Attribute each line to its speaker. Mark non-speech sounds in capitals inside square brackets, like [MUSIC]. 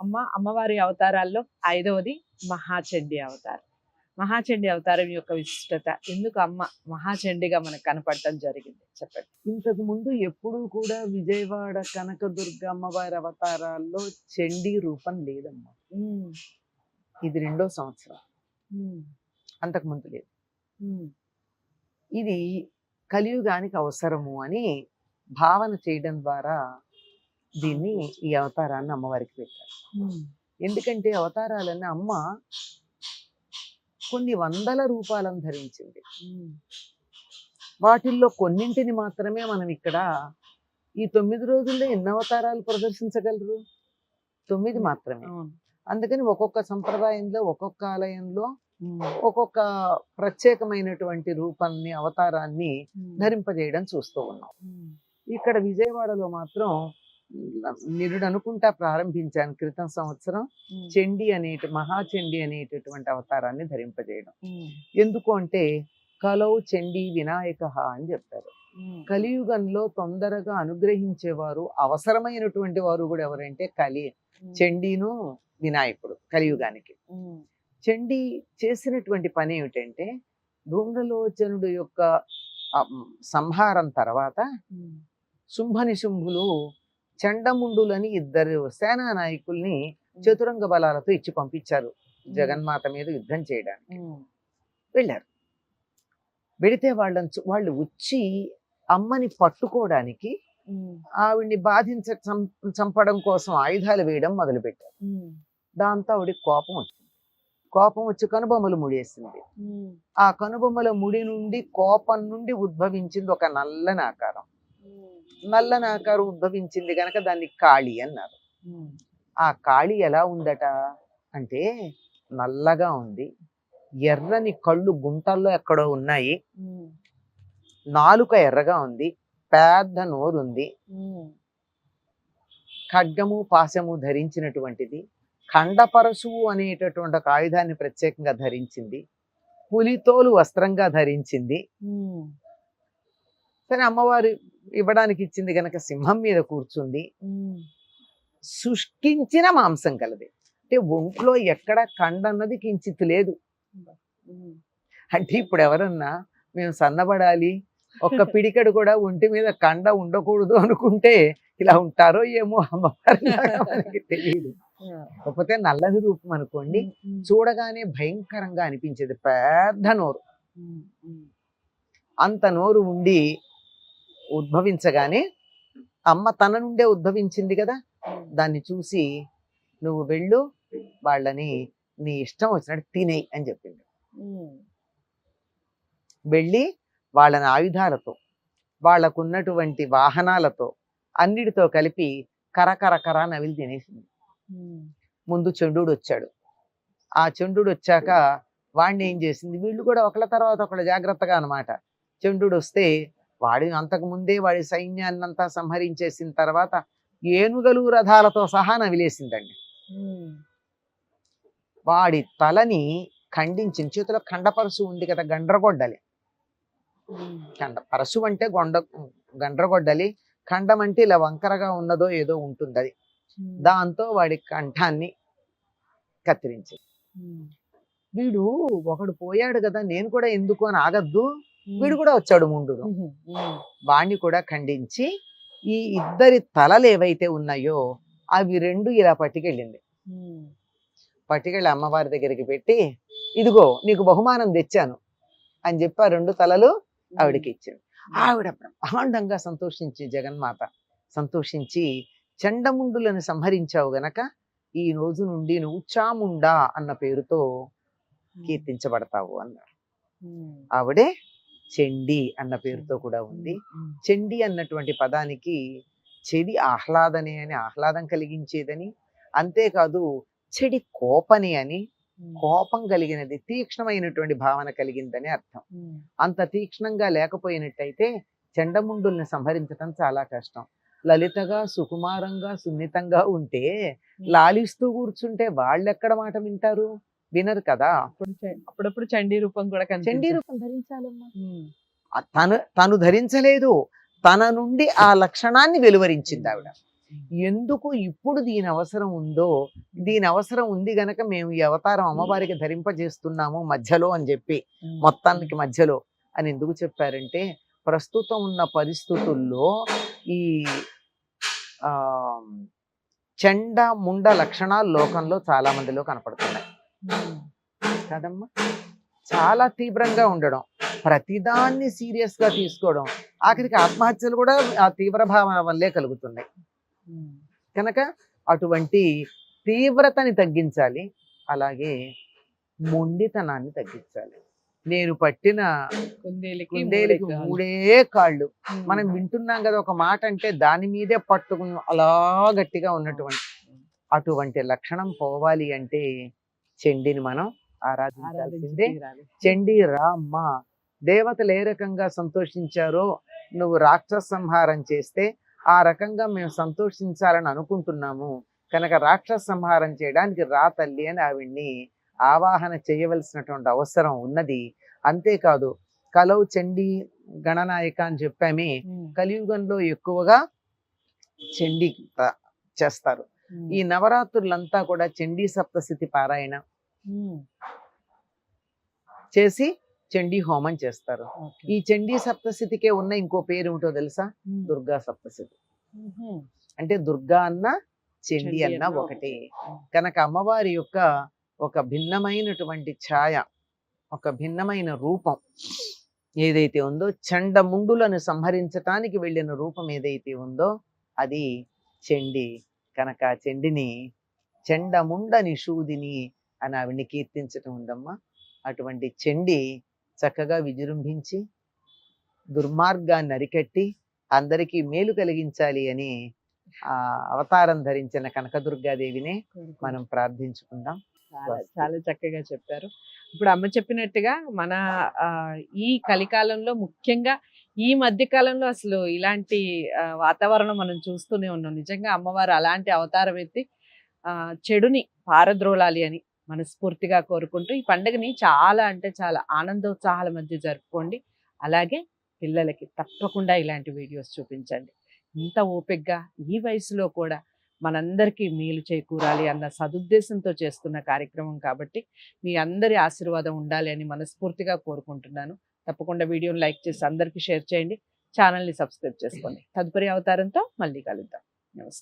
Speaker 1: అమ్మ అమ్మవారి అవతారాల్లో ఐదవది మహాచండి అవతారం. మహాచండి అవతారం యొక్క విశిష్టత ఎందుకు అమ్మ మహాచండిగా మనకు కనపడటం జరిగింది? చెప్పండి.
Speaker 2: ఇంతకు ముందు ఎప్పుడూ కూడా విజయవాడ కనకదుర్గ అమ్మవారి అవతారాల్లో చండీ రూపం లేదమ్మా. ఇది రెండో సంవత్సరం. అంతకు ముందు లేదు. ఇది కలియుగానికి అవసరము అని భావన చేయడం ద్వారా దీన్ని ఈ అవతారాన్ని అమ్మవారికి పెట్టారు. ఎందుకంటే అవతారాలన్నీ అమ్మ కొన్ని వందల రూపాలను ధరించింది. వాటిల్లో కొన్నింటిని మాత్రమే మనం ఇక్కడ ఈ తొమ్మిది రోజుల్లో ఎన్ని అవతారాలు ప్రదర్శించగలరు? తొమ్మిది మాత్రమే. అందుకని ఒక్కొక్క సంప్రదాయంలో ఒక్కొక్క ఆలయంలో ఒక్కొక్క ప్రత్యేకమైనటువంటి రూపాన్ని అవతారాన్ని ధరింపజేయడం చూస్తూ ఉన్నాం. ఇక్కడ విజయవాడలో మాత్రం నిరుడు అనుకుంటా ప్రారంభించాను క్రితం సంవత్సరం. చండి అనేటి మహాచండి అనేటటువంటి అవతారాన్ని ధరింపజేయడం. ఎందుకు అంటే కలౌ చండీ వినాయక అని చెప్పారు.
Speaker 1: ఉమ్,
Speaker 2: కలియుగంలో తొందరగా అనుగ్రహించేవారు అవసరమైనటువంటి వారు కూడా ఎవరంటే కలి. చండీను వినాయకుడు కలియుగానికి. చండీ చేసినటువంటి పని ఏమిటంటే ధూమ్రలోచనుడు యొక్క సంహారం తర్వాత
Speaker 1: ఉమ్,
Speaker 2: శుంభనిశుంభులు చండముండులని ఇద్దరు సేనా నాయకుల్ని చతురంగ బలాలతో ఇచ్చి పంపించారు జగన్మాత మీద యుద్ధం చేయడానికి. వెళ్ళారు. వెళితే వాళ్ళని వాళ్ళు వచ్చి అమ్మని పట్టుకోవడానికి ఆవిడ్ని బాధించ చంపడం కోసం ఆయుధాలు వేయడం మొదలుపెట్టారు. దాంతో ఆవిడకి కోపం వచ్చింది. కోపం వచ్చి కనుబొమ్మలు ముడేసింది. ఆ కనుబొమ్మల ముడి నుండి కోపం నుండి ఉద్భవించింది ఒక నల్లని ఆకారం. నల్లని ఆకారం ఉద్భవించింది గనక దాన్ని కాళి అన్నారు. ఆ కాళి ఎలా ఉందట అంటే నల్లగా ఉంది. ఎర్రని కళ్ళు గుంటల్లో ఎక్కడో ఉన్నాయి. నాలుక ఎర్రగా ఉంది. పెద్ద నోరుంది. ఖడ్గము పాశము ధరించినటువంటిది. ఖండపరశువు అనేటటువంటి ఒక ఆయుధాన్ని ప్రత్యేకంగా ధరించింది. పులితోలు వస్త్రంగా ధరించింది. సరే అమ్మవారు ఇవ్వడానికి ఇచ్చింది గనక సింహం మీద కూర్చుంది. శుష్కించిన మాంసం కలది. అంటే ఒంట్లో ఎక్కడ కండన్నది కించిత్ లేదు. అంటే ఇప్పుడు ఎవరన్నా మేము సన్నబడాలి ఒక్క [LAUGHS] పిడికడు కూడా ఒంటి మీద కండ ఉండకూడదు అనుకుంటే ఇలా ఉంటారో ఏమో అమ్మవారి మనకి తెలియదు కాకపోతే నల్లని రూపం అనుకోండి చూడగానే భయంకరంగా అనిపించేది. పెద్ద నోరు. అంత నోరు ఉండి ఉద్భవించగానే అమ్మ తన నుండే ఉద్భవించింది కదా. దాన్ని చూసి నువ్వు వెళ్ళు వాళ్ళని నీ ఇష్టం వచ్చినట్టు తినేయి అని చెప్పింది.
Speaker 1: ఉమ్,
Speaker 2: వెళ్ళి వాళ్ళని ఆయుధాలతో వాళ్ళకున్నటువంటి వాహనాలతో అన్నిటితో కలిపి కరకర కర నవిలి తినేసింది. ముందు చండుడు వచ్చాడు. ఆ చండుడు వచ్చాక వాడిని ఏం చేసింది? వీళ్ళు కూడా ఒకళ్ళ తర్వాత ఒకళ్ళ జాగ్రత్తగా అన్నమాట. చండుడు వస్తే వాడి అంతకు ముందే వాడి సైన్యాన్నంతా సంహరించేసిన తర్వాత ఏనుగలు రథాలతో సహా నవిలేసిందండి. వాడి తలని ఖండించిన చేతిలో ఖండపరసు ఉంది కదా గండ్రగొడ్డలి. ఖండ పరశు అంటే గొండ గండ్రగొడ్డలి. ఖండం అంటే ఇలా వంకరగా ఉన్నదో ఏదో ఉంటుంది అది దాంతో వాడి కంఠాన్ని కత్తిరించి
Speaker 1: ఉమ్,
Speaker 2: వీడు ఒకడు పోయాడు కదా నేను కూడా ఎందుకు అని ఆగద్దు? వీడు కూడా వచ్చాడు
Speaker 1: ఉమ్,
Speaker 2: వాణ్ణి కూడా ఖండించి ఈ ఇద్దరి తలలు ఏవైతే ఉన్నాయో అవి రెండు ఇలా పట్టుకెళ్ళింది. పట్టుకెళ్ళి అమ్మవారి దగ్గరికి పెట్టి ఇదిగో నీకు బహుమానం తెచ్చాను అని చెప్పి ఆ రెండు తలలు ఆవిడకి ఇచ్చింది. ఆవిడ బ్రహ్మాండంగా సంతోషించి జగన్మాత సంతోషించి చండముండులను సంహరించావు గనక ఈ రోజు నుండి నువ్వు చాముండా అన్న పేరుతో కీర్తించబడతావు అన్నారు. ఆవిడే చెండి అన్న పేరుతో కూడా ఉంది. చెండి అన్నటువంటి పదానికి చెడి ఆహ్లాదనే అని ఆహ్లాదం కలిగించేదని అంతేకాదు చెడి కోపని అని కోపం కలిగినది తీక్ష్ణమైనటువంటి భావన కలిగిందని అర్థం. అంత తీక్ష్ణంగా లేకపోయినట్టయితే చెండముండుల్ని సంహరించడం చాలా కష్టం. లలితగా సుకుమారంగా సున్నితంగా ఉంటే లాలిస్తూ కూర్చుంటే వాళ్ళెక్కడ మాట వింటారు? వినరు కదా.
Speaker 1: అప్పుడప్పుడు చండీ రూపం కూడా
Speaker 2: చండీ రూపం ధరించాలమ్మా. తను తను ధరించలేదు. తన నుండి ఆ లక్షణాన్ని వెలువరించింది ఆవిడ. ఎందుకు ఇప్పుడు దీని అవసరం ఉందో దీని అవసరం ఉంది గనక మేము ఈ అవతారం అమ్మవారికి ధరింపజేస్తున్నాము మధ్యలో అని చెప్పి మొత్తానికి మధ్యలో అని ఎందుకు చెప్పారంటే ప్రస్తుతం ఉన్న పరిస్థితుల్లో ఈ ఆ చండ ముండ లక్షణాలు లోకంలో చాలా మందిలో కనపడుతున్నాయి. కదమ్మా. చాలా తీవ్రంగా ఉండడం ప్రతిదాన్ని సీరియస్గా తీసుకోవడం ఆఖరికి ఆత్మహత్యలు కూడా ఆ తీవ్ర భావన వల్లే కలుగుతున్నాయి కనుక అటువంటి తీవ్రతని తగ్గించాలి అలాగే మొండితనాన్ని తగ్గించాలి. నేను పట్టిన
Speaker 1: కుందేలికి మూడే కాళ్ళు.
Speaker 2: మనం వింటున్నాం కదా ఒక మాట అంటే దాని మీదే పట్టుకుని అలా గట్టిగా ఉన్నటువంటి అటువంటి లక్షణం పోవాలి అంటే చెండిని మనం ఆరాధించాల్సిందే. చెండి రా అమ్మా దేవతలు ఏ రకంగా సంతోషించారో నువ్వు రాక్షస సంహారం చేస్తే ఆ రకంగా మేము సంతోషించాలని అనుకుంటున్నాము కనుక రాక్షస సంహారం చేయడానికి రా తల్లి అని ఆవిడ్ని ఆవాహన చేయవలసినటువంటి అవసరం ఉన్నది అంతేకాదు కలవు చండి గణనాయక అని చెప్పామే. కలియుగంలో ఎక్కువగా చండీ చేస్తారు. ఈ నవరాత్రులంతా కూడా చండీ సప్తశతి పారాయణ. చేసి చండీ హోమం చేస్తారు. ఈ చండీ సప్తశతికే ఉన్న ఇంకో పేరు ఏమిటో తెలుసా. దుర్గా సప్తశతి. అంటే దుర్గా అన్న చండీ అన్న ఒకటే. కనుక అమ్మవారి యొక్క ఒక భిన్నమైనటువంటి ఛాయ ఒక భిన్నమైన రూపం ఏదైతే ఉందో చండముండులను సంహరించటానికి వెళ్ళిన రూపం ఏదైతే ఉందో అది చండి కనుక ఆ చండిని చండముండ నిషూదిని అని ఆవిడ్ని కీర్తించటం ఉందమ్మా. అటువంటి చండి చక్కగా విజృంభించి దుర్మార్గాన్ని అరికట్టి అందరికీ మేలు కలిగించాలి అని ఆ అవతారం ధరించిన కనకదుర్గాదేవినే. మనం ప్రార్థించుకుందాం.
Speaker 1: చాలా చక్కగా చెప్పారు. ఇప్పుడు అమ్మ చెప్పినట్టుగా మన ఆ, ఈ కలికాలంలో ముఖ్యంగా ఈ మధ్య కాలంలో అసలు ఇలాంటి వాతావరణం మనం చూస్తూనే ఉన్నాం. నిజంగా అమ్మవారు అలాంటి అవతారం ఎత్తి చెడుని పారద్రోలాలి అని మనస్ఫూర్తిగా కోరుకుంటూ ఈ పండుగని చాలా అంటే చాలా ఆనందోత్సాహాల మధ్య జరుపుకోండి. అలాగే పిల్లలకి తప్పకుండా ఇలాంటి వీడియోస్ చూపించండి. ఇంత ఓపిక్గా ఈ వయసులో కూడా మనందరికీ మేలు చేకూరాలి అన్న సదుద్దేశంతో చేస్తున్న కార్యక్రమం కాబట్టి మీ అందరి ఆశీర్వాదం ఉండాలి అని మనస్ఫూర్తిగా కోరుకుంటున్నాను. తప్పకుండా వీడియోని లైక్ చేసి అందరికీ షేర్ చేయండి. ఛానల్ని సబ్స్క్రైబ్ చేసుకోండి. తదుపరి అవతారంతో మళ్ళీ కలుద్దాం. నమస్తే.